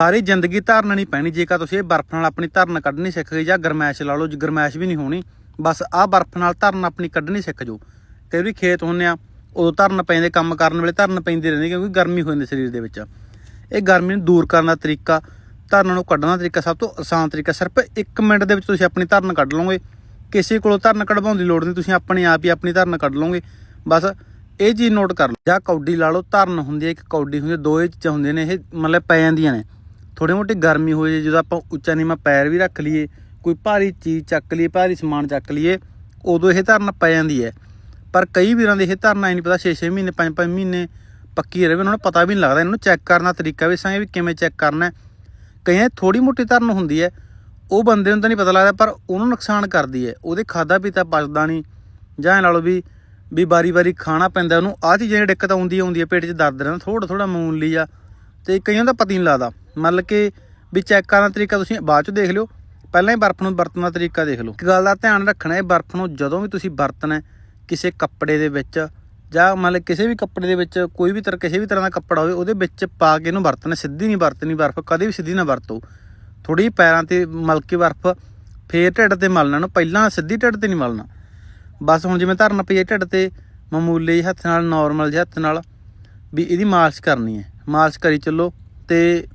ਸਾਰੀ ਜ਼ਿੰਦਗੀ ਧਰਨ ਨਹੀਂ ਪੈਣੀ ਜੇਕਰ ਤੁਸੀਂ ਇਹ ਬਰਫ਼ ਨਾਲ ਆਪਣੀ ਧਰਨ ਕੱਢਣੀ ਸਿੱਖ ਗਏ ਜਾਂ ਗਰਮੈਸ਼ ਲਾ ਲਓ ਜੇ ਗਰਮੈਸ਼ ਵੀ ਨਹੀਂ ਹੋਣੀ, ਬਸ ਆਹ ਬਰਫ਼ ਨਾਲ ਧਰਨ ਆਪਣੀ ਕੱਢਣੀ ਸਿੱਖ ਜਾਓ। ਕਈ ਵਾਰੀ ਖੇਤ ਹੁੰਨੇ ਆ, ਉਦੋਂ ਧਰਨ ਪੈਂਦੇ, ਕੰਮ ਕਰਨ ਵੇਲੇ ਧਰਨ ਪੈਂਦੇ ਰਹਿੰਦੇ ਕਿਉਂਕਿ ਗਰਮੀ ਹੋ ਜਾਂਦੀ ਸਰੀਰ ਦੇ ਵਿੱਚ। ਇਹ ਗਰਮੀ ਨੂੰ ਦੂਰ ਕਰਨ ਦਾ ਤਰੀਕਾ, ਧਰਨ ਨੂੰ ਕੱਢਣ ਦਾ ਤਰੀਕਾ ਸਭ ਤੋਂ ਆਸਾਨ ਤਰੀਕਾ, ਸਿਰਫ 1 ਮਿੰਟ ਦੇ ਵਿੱਚ ਤੁਸੀਂ ਆਪਣੀ ਧਰਨ ਕੱਢ ਲਓਗੇ। ਕਿਸੇ ਕੋਲੋਂ ਧਰਨ ਕਢਵਾਉਣ ਦੀ ਲੋੜ ਨਹੀਂ, ਤੁਸੀਂ ਆਪਣੇ ਆਪ ਹੀ ਆਪਣੀ ਧਰਨ ਕੱਢ ਲਓਗੇ। ਬਸ ਇਹ ਚੀਜ਼ ਨੋਟ ਕਰ ਲਓ। ਜਾਂ ਕੌਡੀ ਲਾ ਲਓ, ਧਰਨ ਹੁੰਦੀ ਹੈ, ਇੱਕ ਕੌਡੀ ਹੁੰਦੀ ਹੈ, ਦੋ ਇਹ ਚੀਜ਼ਾਂ ਹੁੰਦੀਆਂ ਨੇ, ਇਹ ਮਤਲਬ ਪੈ ਜਾਂਦੀਆਂ ਨੇ। ਥੋੜੀ ਮੋਟੀ ਗਰਮੀ ਹੋ ਜੇ, ਜਦੋਂ ਆਪਾਂ ਉੱਚਾ ਨੀਵਾਂ ਪੈਰ ਵੀ ਰੱਖ ਲਈਏ, ਕੋਈ ਭਾਰੀ ਚੀਜ਼ ਚੱਕ ਲਈਏ, ਭਾਰੀ ਸਮਾਨ ਚੱਕ ਲਈਏ, ਉਦੋਂ ਇਹ ਧਰਨ ਪੈ ਜਾਂਦੀ ਹੈ। ਪਰ ਕਈ ਵੀਰਾਂ ਦੇ ਇਹ ਧਰਨ ਆਈ ਨਹੀਂ ਪਤਾ 6-6 ਮਹੀਨੇ 5-5 ਮਹੀਨੇ ਪੱਕੀ ਰਹੇ, ਉਹਨਾਂ ਨੂੰ ਪਤਾ ਵੀ ਨਹੀਂ ਲੱਗਦਾ, ਇਹਨਾਂ ਨੂੰ ਚੈੱਕ ਕਰਨ ਦਾ ਤਰੀਕਾ ਵੀ ਸਾਂ ਵੀ ਕਿਵੇਂ ਚੈੱਕ ਕਰਨਾ ਕਈਆਂ ਦੀ ਥੋੜੀ ਮੋਟੀ ਧਰਨ ਹੁੰਦੀ ਹੈ, ਉਹ ਬੰਦੇ ਨੂੰ ਤਾਂ ਨਹੀਂ ਪਤਾ ਲੱਗਦਾ, ਪਰ ਉਹਨੂੰ ਨੁਕਸਾਨ ਕਰਦੀ ਹੈ। ਉਹਦੇ ਖਾਦਾ ਪੀਤਾ ਪਚਦਾ ਨਹੀਂ, ਜਾਂ ਇਹ ਲਾ ਲਓ ਵੀ ਵੀ ਬਾਰੀ-ਬਾਰੀ ਖਾਣਾ ਪੈਂਦਾ, ਉਹਨੂੰ ਆਹ ਚੀਜ਼ਾਂ ਜਿਹੜੀ ਦਿੱਕਤ ਆਉਂਦੀ ਆਉਂਦੀ ਹੈ, ਪੇਟ 'ਚ ਦਰਦ ਰਹਿੰਦਾ ਥੋੜਾ ਥੋੜਾ ਮੂਨਲੀ ਆ ਤੇ ਕਈਆਂ ਦਾ ਪਤਾ ਨਹੀਂ ਲੱਗਦਾ। ਮਤਲਬ ਕਿ ਵੀ ਚੈੱਕ ਕਰਨ ਦਾ ਤਰੀਕਾ ਤੁਸੀਂ ਬਾਅਦ 'ਚ ਦੇਖ ਲਿਓ। ਪਹਿਲਾਂ ਹੀ ਬਰਫ਼ ਨੂੰ ਵਰਤਣ ਦਾ ਤਰੀਕਾ ਦੇਖ ਲਓ। ਇੱਕ ਗੱਲ ਦਾ ਧਿਆਨ ਰੱਖਣਾ ਹੈ ਬਰਫ਼ ਨੂੰ ਜਦੋਂ ਵੀ ਤੁਸੀਂ ਵਰਤਣਾ ਕਿਸੇ ਕੱਪੜੇ ਦੇ ਵਿੱਚ ਜਾਂ ਮਤਲਬ ਕਿਸੇ ਵੀ ਕੱਪੜੇ ਦੇ ਵਿੱਚ, ਕੋਈ ਵੀ ਤਰ੍ਹਾਂ ਕਿਸੇ ਵੀ ਤਰ੍ਹਾਂ ਦਾ ਕੱਪੜਾ ਹੋਵੇ, ਉਹਦੇ ਵਿੱਚ ਪਾ ਕੇ ਇਹਨੂੰ ਵਰਤਣਾ, ਸਿੱਧੀ ਨਹੀਂ ਵਰਤਣੀ ਬਰਫ਼, ਕਦੇ ਵੀ ਸਿੱਧੀ ਨਾ ਵਰਤੋ। ਥੋੜੀ ਪੈਰਾਂ ਤੇ ਮਲ ਕੇ ਬਰਫ਼, ਫੇਰ ਢਿੱਡ ਤੇ ਮਲਣਾ ਨੂੰ ਪਹਿਲਾਂ ਸਿੱਧੀ ਢਿੱਡ ਤੇ ਨਹੀਂ ਮਲਣਾ। ਬਸ ਹੁਣ ਜਿਵੇਂ ਧਰਨ ਪਈ ਹੈ ਢਿੱਡ ਤੇ, ਮਾਮੂਲੇ ਜਿਹੇ ਹੱਥ ਨਾਲ ਨਾਰਮਲ ਜਿਹੇ ਹੱਥ ਨਾਲ, ਵੀ ਇਹਦੀ ਮਾਲਿਸ਼ ਕਰਨੀ ਹੈ। ਮਾਲਿਸ਼ ਕਰੀ ਚੱਲੋ ਤੇ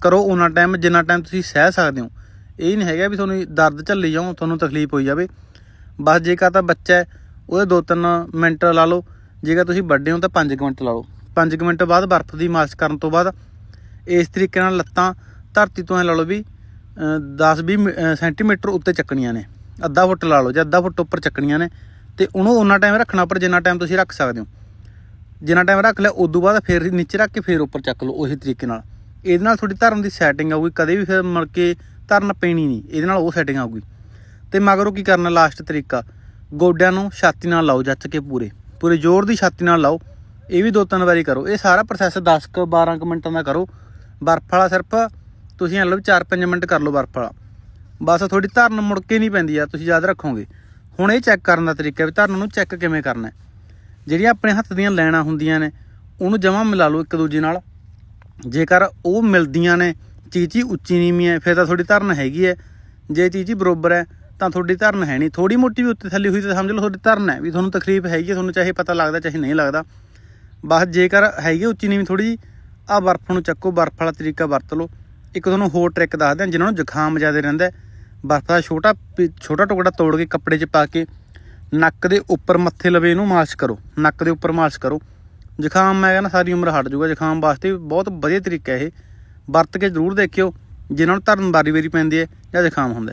ਕਰੋ ਉਹਨਾਂ ਟਾਈਮ ਜਿੰਨਾ ਟਾਈਮ ਤੁਸੀਂ ਸਹਿ ਸਕਦੇ ਹੋ। ਇਹ ਨਹੀਂ ਹੈਗਾ ਵੀ ਤੁਹਾਨੂੰ ਦਰਦ ਝੱਲੀ ਜਾਓ, ਤੁਹਾਨੂੰ ਤਕਲੀਫ ਹੋਈ ਜਾਵੇ। ਬਸ ਜੇਕਰ ਤਾਂ ਬੱਚਾ ਹੈ, ਉਹਦੇ 2-3 ਮਿੰਟ ਲਾ ਲਓ। ਜੇਕਰ ਤੁਸੀਂ ਵੱਡੇ ਹੋ ਤਾਂ 5 ਮਿੰਟ ਲਾ ਲਓ। 5 ਮਿੰਟ ਬਾਅਦ ਬਰਫ਼ ਦੀ ਮਾਲਿਸ਼ ਕਰਨ ਤੋਂ ਬਾਅਦ ਇਸ ਤਰੀਕੇ ਨਾਲ ਲੱਤਾਂ ਧਰਤੀ ਤੋਂ ਐ ਲਾ ਲਓ ਵੀ 10-20 ਸੈਂਟੀਮੀਟਰ ਉੱਤੇ ਚੱਕਣੀਆਂ ਨੇ। ਅੱਧਾ ਫੁੱਟ ਲਾ ਲਓ ਜਾਂ ਅੱਧਾ ਫੁੱਟ ਉੱਪਰ ਚੱਕਣੀਆਂ ਨੇ। ਤੇ ਉਹਨੂੰ ਉਹਨਾਂ ਟਾਈਮ ਰੱਖਣਾ, ਪਰ ਜਿੰਨਾ ਟਾਈਮ ਤੁਸੀਂ ਰੱਖ ਸਕਦੇ ਹੋ। ਜਿੰਨਾ ਟਾਈਮ ਰੱਖ ਲਿਆ, ਉਦੋਂ ਬਾਅਦ ਫਿਰ ਨੀਚੇ ਰੱਖ ਕੇ ਫਿਰ ਉੱਪਰ ਚੱਕ ਲਓ, ਉਹੀ ਤਰੀਕੇ ਨਾਲ। ਇਹਦੇ ਨਾਲ ਤੁਹਾਡੀ ਧਰਨ ਦੀ ਸੈਟਿੰਗ ਆਊਗੀ, ਕਦੇ ਵੀ ਫਿਰ ਮੜ ਕੇ ਧਰਨ ਪੈਣੀ ਨਹੀਂ, ਇਹਦੇ ਨਾਲ ਉਹ ਸੈਟਿੰਗ ਆਊਗੀ। ਤੇ ਮਗਰੋਂ ਕੀ ਕਰਨਾ ਲਾਸਟ ਤਰੀਕਾ? ਗੋਡਿਆਂ ਨੂੰ ਛਾਤੀ ਨਾਲ ਲਾਓ, ਜੱਚ ਕੇ ਪੂਰੇ। ਪੂਰੇ ਜ਼ੋਰ ਦੀ ਛਾਤੀ ਨਾਲ ਲਾਓ। ਇਹ ਵੀ ਦੋ ਤਿੰਨ ਵਾਰੀ ਕਰੋ। ਇਹ ਸਾਰਾ ਪ੍ਰੋਸੈਸ 10 ਕੁ 12 ਕੁ ਮਿੰਟਾਂ ਦਾ ਕਰੋ। ਬਰਫ਼ ਵਾਲਾ ਸਿਰਫ ਤੁਸੀਂ ਇਹ ਲਓ 4-5 ਮਿੰਟ ਕਰ ਲਓ ਬਰਫ਼ ਵਾਲਾ। ਬਸ ਤੁਹਾਡੀ ਧਰਨ ਮੁੜ ਕੇ ਨਹੀਂ ਪੈਂਦੀ ਆ, ਤੁਸੀਂ ਯਾਦ ਰੱਖੋਗੇ। ਹੁਣ ਇਹ ਚੈੱਕ ਕਰਨ ਦਾ ਤਰੀਕਾ ਵੀ ਧਰਨ ਨੂੰ ਚੈੱਕ ਕਿਵੇਂ ਕਰਨਾ ਜਿਹੜੀਆਂ ਆਪਣੇ ਹੱਥ ਦੀਆਂ ਲੈਣਾ ਹੁੰਦੀਆਂ ਨੇ, ਉਹਨੂੰ ਜਮਾ ਮਿਲਾ ਲਓ ਇੱਕ ਦੂਜੇ ਨਾਲ। ਜੇਕਰ ਉਹ ਮਿਲਦੀਆਂ ਨੇ ਚੀਜ਼ ਹੀ ਉੱਚੀ ਨੀਵੀਂ ਹੈ ਫਿਰ ਤਾਂ ਤੁਹਾਡੀ ਧਰਨ ਹੈਗੀ ਹੈ ਜੇ ਚੀਜ਼ ਹੀ ਬਰੋਬਰ ਹੈ ਤਾਂ ਤੁਹਾਡੀ ਧਰਨ ਹੈ ਨਹੀਂ। ਥੋੜੀ ਮੋਟੀ ਵੀ ਉੱਤੇ ਥੱਲੇ ਹੋਈ ਤਾਂ ਸਮਝ ਲਓ ਤੁਹਾਡੀ ਧਰਨ ਹੈ ਵੀ ਤੁਹਾਨੂੰ ਤਕਲੀਫ ਹੈਗੀ ਹੈ ਤੁਹਾਨੂੰ ਚਾਹੇ ਪਤਾ ਲੱਗਦਾ, ਚਾਹੇ ਨਹੀਂ ਲੱਗਦਾ। ਬਸ ਜੇਕਰ ਹੈਗੀ ਹੈ ਉੱਚੀ ਨੀਵੀਂ ਥੋੜੀ ਜੀ ਆ ਬਰਫ਼ ਨੂੰ ਚੱਕੋ, ਬਰਫ਼ ਵਾਲਾ ਤਰੀਕਾ ਵਰਤ ਲਓ। ਇੱਕ ਤੁਹਾਨੂੰ ਹੋਰ ਟ੍ਰਿਕ ਦੱਸਦੇ ਹਾਂ ਜਿਨ੍ਹਾਂ ਨੂੰ ਜ਼ੁਕਾਮ ਜ਼ਿਆਦਾ ਰਹਿੰਦਾ ਬਰਫ਼ ਦਾ ਛੋਟਾ ਪੀ- ਛੋਟਾ ਟੁਕੜਾ ਤੋੜ ਕੇ ਕੱਪੜੇ 'ਚ ਪਾ ਕੇ, ਨੱਕ ਦੇ ਉੱਪਰ ਮੱਥੇ ਲਵੇ ਇਹਨੂੰ ਮਾਲਿਸ਼ ਕਰੋ। ਨੱਕ ਦੇ ਉੱਪਰ ਮਾਲਿਸ਼ ਕਰੋ। ਜ਼ੁਕਾਮ ਮੈਂ ਕਹਿੰਦਾ ਸਾਰੀ ਉਮਰ ਹਟ ਜਾਊਗਾ, ਜ਼ੁਕਾਮ ਵਾਸਤੇ ਬਹੁਤ ਵਧੀਆ ਤਰੀਕਾ ਇਹ। ਵਰਤ ਕੇ ਜ਼ਰੂਰ ਦੇਖਿਓ, ਜਿਨ੍ਹਾਂ ਨੂੰ ਧਰਨ ਵਾਰੀ ਵਾਰੀ ਪੈਂਦੀ ਹੈ ਜਾਂ ਜ਼ੁਕਾਮ ਹੁੰਦਾ